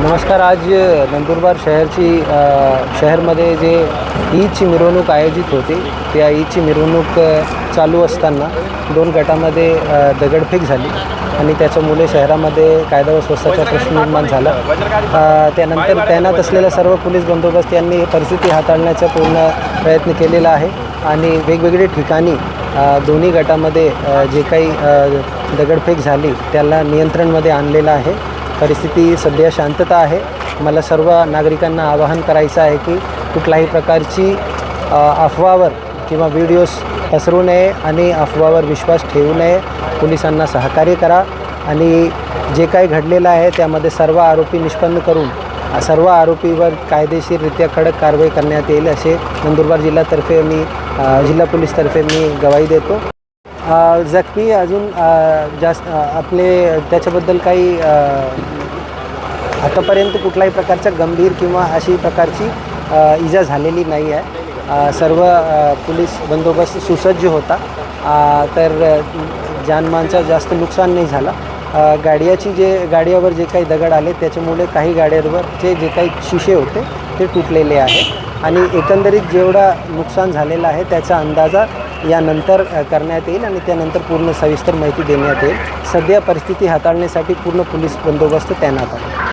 नमस्कार. आज नंदुरबार शहरची शहरमध्ये जे ईदची मिरवणूक आयोजित होती त्या ईदची मिरवणूक चालू असताना दोन गटामध्ये दगडफेक झाली आणि त्याच्यामुळे शहरामध्ये कायदा व स्वस्ताचा प्रश्न निर्माण झाला. त्यानंतर तैनात असलेल्या सर्व पोलीस बंदोबस्त यांनी परिस्थिती हाताळण्याचा पूर्ण प्रयत्न केलेला आहे आणि वेगवेगळे ठिकाणी दोन्ही गटामध्ये जे काही दगडफेक झाली त्याला नियंत्रणमध्ये आणलेलं आहे. परिस्थिती सध्या शांतता आहे. मला सर्व नागरिकांना आवाहन करायचं आहे की कुठल्याही प्रकारची अफवावर किंवा व्हिडिओज पसरू नये आणि अफवावर विश्वास ठेवू नये पोलिसांना सहकार्य करा आणि जे काही घडलेलं आहे त्यामध्ये सर्व आरोपी निष्पन्न करून सर्व आरोपीवर कायदेशीररित्या कडक कारवाई करण्यात येईल असे नंदुरबार जिल्ह्यातर्फे मी जिल्हा पोलीसतर्फे मी गवाही देतो. जखमी अजून जास्त आपले त्याच्याबद्दल काही आतापर्यंत कुठल्याही प्रकारच्या गंभीर किंवा अशी प्रकारची इजा झालेली नाही आहे. सर्व पोलीस बंदोबस्त सुसज्ज होता. तर जानमानचा जानमानचं जास्त नुकसान नाही झालं. गाड्याची जे गाड्यावर जे काही दगड आले त्याच्यामुळे काही गाड्यांवरचे जे काही शिशे होते ते तुटलेले आहे. आणि एकंदरीत जेवढा नुकसान झालेलं आहे त्याचा अंदाजा यानंतर करण्यात येईल आणि त्यानंतर पूर्ण सविस्तर माहिती देण्यात येईल. सध्या परिस्थिती हाताळण्यासाठी पूर्ण पोलीस बंदोबस्त तैनात आहे.